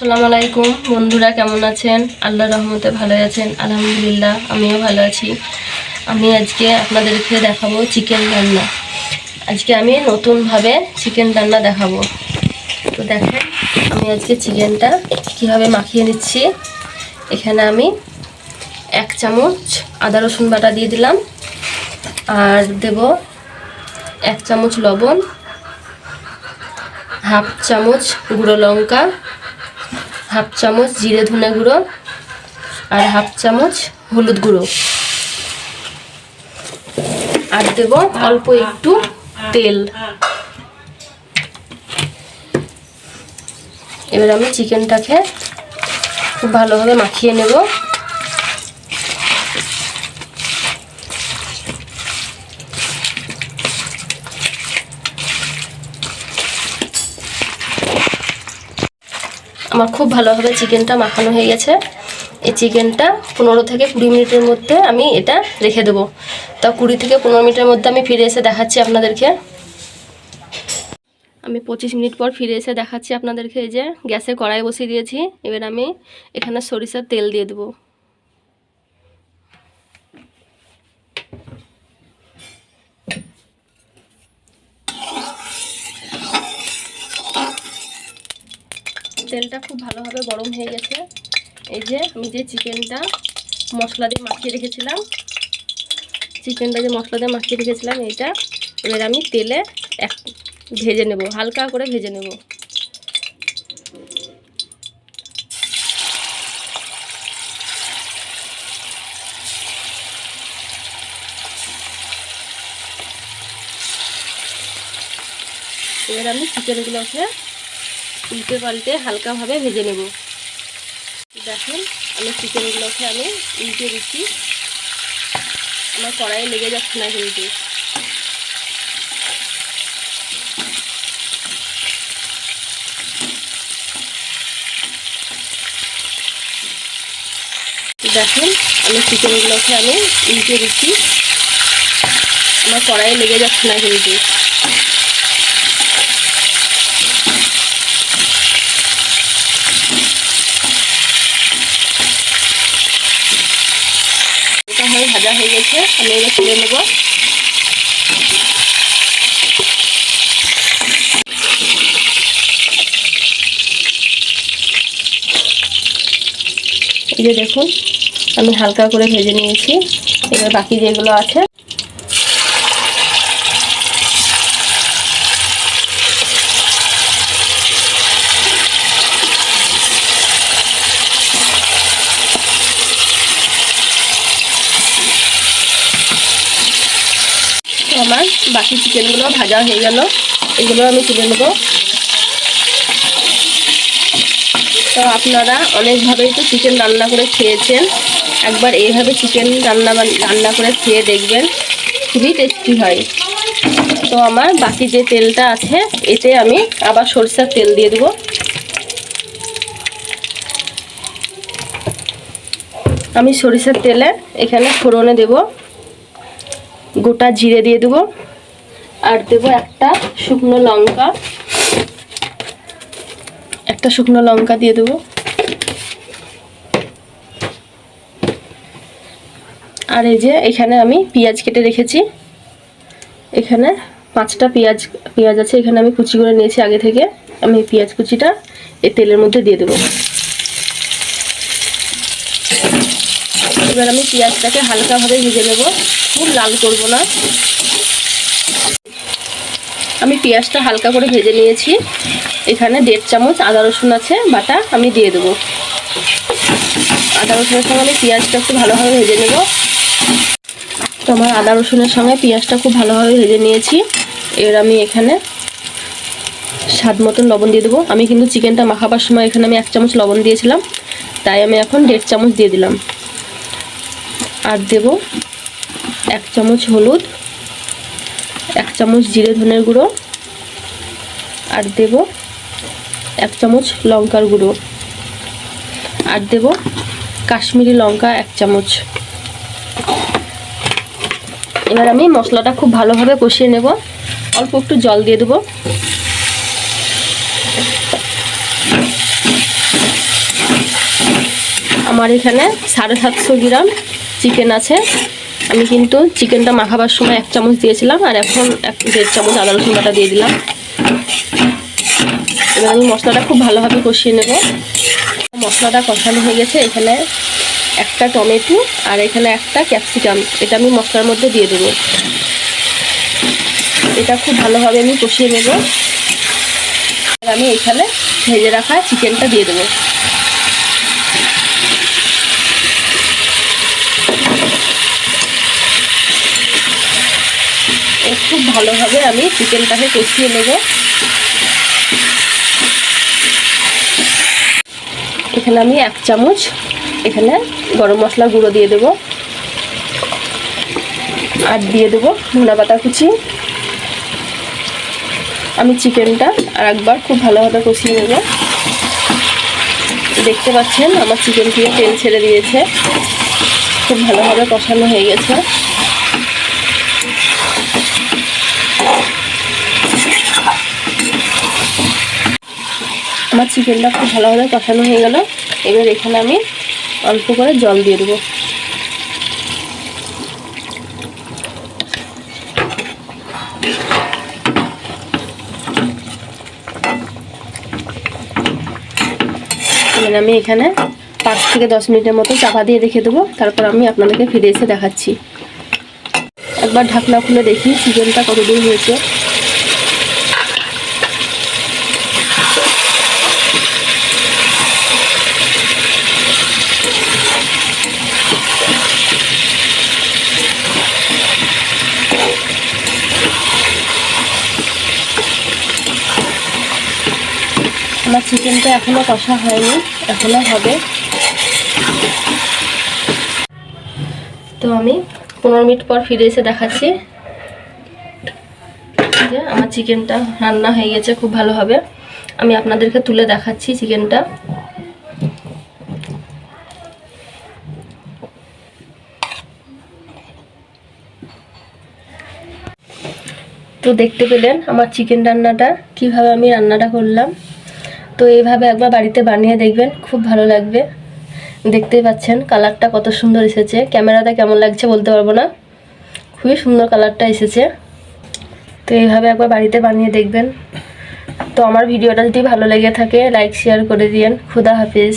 আসসালামু আলাইকুম। বন্ধুরা, কেমন আছেন? আল্লাহ রহমতে ভালো আছেন। আলহামদুলিল্লাহ, আমিও ভালো আছি। আমি আজকে আপনাদেরকে দেখাবো চিকেন রান্না। আজকে আমি নতুনভাবে চিকেন রান্না দেখাবো। তো দেখেন, আমি আজকে চিকেনটা কীভাবে মাখিয়ে নিচ্ছি। এখানে আমি এক চামচ আদা, রসুন বাটা দিয়ে দিলাম। আর দেব এক চামচ লবণ, হাফ চামচ গুঁড়ো লঙ্কা হাফ চামচ জিরে ধনে গুঁড়ো আর হাফ চামচ হলুদ গুঁড়ো। আর দেব অল্প একটু তেল। এবার আমি চিকেনটাকে খুব ভালোভাবে মাখিয়ে নেব। আমার খুব ভালোভাবে চিকেনটা মাখানো হয়ে গেছে। এই চিকেনটা পনেরো থেকে কুড়ি মিনিটের মধ্যে আমি এটা রেখে দেবো। তা কুড়ি থেকে পনেরো মিনিটের মধ্যে আমি ফিরে এসে দেখাচ্ছি আপনাদেরকে। আমি পঁচিশ মিনিট পর ফিরে এসে দেখাচ্ছি আপনাদেরকে, এই যে গ্যাসে কড়াই বসিয়ে দিয়েছি। এবার আমি এখানে সরিষার তেল দিয়ে দেবো। তেলটা খুব ভালোভাবে গরম হয়ে গেছে। এই যে আমি যে চিকেনটা মশলা দিয়ে মাখিয়ে রেখেছিলাম, চিকেনটা যে মশলা দিয়ে মাখিয়ে রেখেছিলাম, এইটা এবার আমি তেলে এক ভেজে নেব, হালকা করে ভেজে নেব। এবার আমি চিকেনগুলোকে উল্টে পাল্টে হালকাভাবে ভেজে নেব। দেখুন আমি চিকেনগুলোকে আমি উল্টে দিচ্ছি। আমার কড়াইয়ে লেগে যাচ্ছে না কিন্তু। দেখুন আমি চিকেনগুলোকে আমি উল্টে দিচ্ছি। আমার কড়াইয়ে লেগে যাচ্ছে না কিন্তু এটা হয়ে ভাজা হয়ে গেছে আমি এবার তুলে নেব যে দেখুন। আমি হালকা করে ভেজে নিয়েছি। এবার বাকি যেগুলো আছে। আমার বাকি চিকেনগুলো ভাজা হয়ে গেল। এগুলো আমি তুলে নেব। তো আপনারা অনেকভাবেই তো চিকেন রান্না করে খেয়েছেন। একবার এইভাবে চিকেন রান্না রান্না করে খেয়ে দেখবেন, খুবই টেস্টি হয়। তো আমার বাকি যে তেলটা আছে, এতে আমি আবার সরষের তেল দিয়ে দেবো। আমি সরিষার তেলে এখানে ফোড়নে দেবো, গোটা জিরে দিয়ে দেবো, আর দেবো একটা শুকনো লঙ্কা। একটা শুকনো লঙ্কা দিয়ে দেবো। আর এই যে এখানে আমি পেঁয়াজ কেটে রেখেছি। এখানে পাঁচটা পেঁয়াজ পেঁয়াজ আছে, এখানে আমি কুচি করে নিয়েছি আগে থেকে। আমি পেঁয়াজ কুচিটা এই তেলের মধ্যে দিয়ে দেবো। এবার আমি পেঁয়াজটাকে হালকাভাবে ভেজে নেব। খুব লাল করব না। আমি পেঁয়াজটা হালকা করে ভেজে নিয়েছি। এখানে দেড় চামচ আদা রসুন আছে, বাটা আমি দিয়ে দেবো। আদা রসুনের সঙ্গে আমি পেঁয়াজটা একটু ভালোভাবে ভেজে নেব। তো আমার আদা রসুনের সঙ্গে পেঁয়াজটা খুব ভালোভাবে ভেজে নিয়েছি। এবার আমি এখানে স্বাদ মতন লবণ দিয়ে দেবো। আমি কিন্তু চিকেনটা মাখাবার সময় এখানে আমি এক চামচ লবণ দিয়েছিলাম, তাই আমি এখন দেড় চামচ দিয়ে দিলাম। আর দেব এক চামচ হলুদ, এক চামচ জিরে ধনের গুঁড়ো, আর দেব এক চামচ লঙ্কার গুঁড়ো। আর দেব কাশ্মীরি লঙ্কা এক চামচ। এবার আমি মশলাটা খুব ভালোভাবে কষিয়ে নেব। অল্প একটু জল দিয়ে দেবো। আমার এখানে সাড়ে সাতশো গ্রাম চিকেন আছে। আমি কিন্তু চিকেনটা মাখাবার সময় এক চামচ দিয়েছিলাম আর এখন এক দেড় চামচ আদা রসুন বাটা দিয়ে দিলাম। এবার আমি মশলাটা খুব ভালোভাবে কষিয়ে নেব। মশলাটা কষানো হয়ে গেছে। এখানে একটা টমেটো আর এখানে একটা ক্যাপসিকাম। এটা আমি মশলার মধ্যে দিয়ে দেবো। এটা খুব ভালোভাবে আমি কষিয়ে নেব। আর আমি এখানে ভেজে রাখা চিকেনটা দিয়ে দেবো। খুব ভালোভাবে আমি চিকেনটাকে কষিয়ে নেব। এখানে আমি এক চামচ এখানে গরম মশলা গুঁড়ো দিয়ে দেব। আর দিয়ে দেবো ধনা পাতা কুচি। আমি চিকেনটা আর একবার খুব ভালোভাবে কষিয়ে নেব। দেখতে পাচ্ছেন, আমার চিকেন থেকে তেল ছেড়ে দিয়েছে। খুব ভালোভাবে কষানো হয়ে গেছে। আমার চিকেনটা খুব ভালোভাবে কষানো হয়ে গেল। এবার এখানে আমি অল্প করে জল দিয়ে দেবো। আমি এখানে পাঁচ থেকে দশ মিনিটের মতো চাপা দিয়ে রেখে দেবো। তারপর আমি আপনাদেরকে ফিরে এসে দেখাচ্ছি। একবার ঢাকনা খুলে দেখি চিকেনটা কতদূর হয়েছে। চিকেনটা এখনও কষা হয়নি, এখনও হবে। তো আমি পনেরো মিনিট পর ফিরে এসে দেখাচ্ছি যে আমার চিকেনটা রান্না হয়ে গেছে খুব ভালোভাবে। আমি আপনাদেরকে তুলে দেখাচ্ছি চিকেনটা। তো দেখতে পেলেন আমার চিকেন রান্নাটা, কীভাবে আমি রান্নাটা করলাম। তো এইভাবে একবার বাড়িতে বানিয়ে দেখবেন, খুব ভালো লাগবে। দেখতেই পাচ্ছেন, কালারটা কত সুন্দর এসেছে। ক্যামেরাটা কেমন লাগছে বলতে পারব না। খুবই সুন্দর কালারটা এসেছে। তো এইভাবে একবার বাড়িতে বানিয়ে দেখবেন। তো আমার ভিডিওটা যদি ভালো লেগে থাকে লাইক শেয়ার করে দিয়েন। খুদা হাফিজ।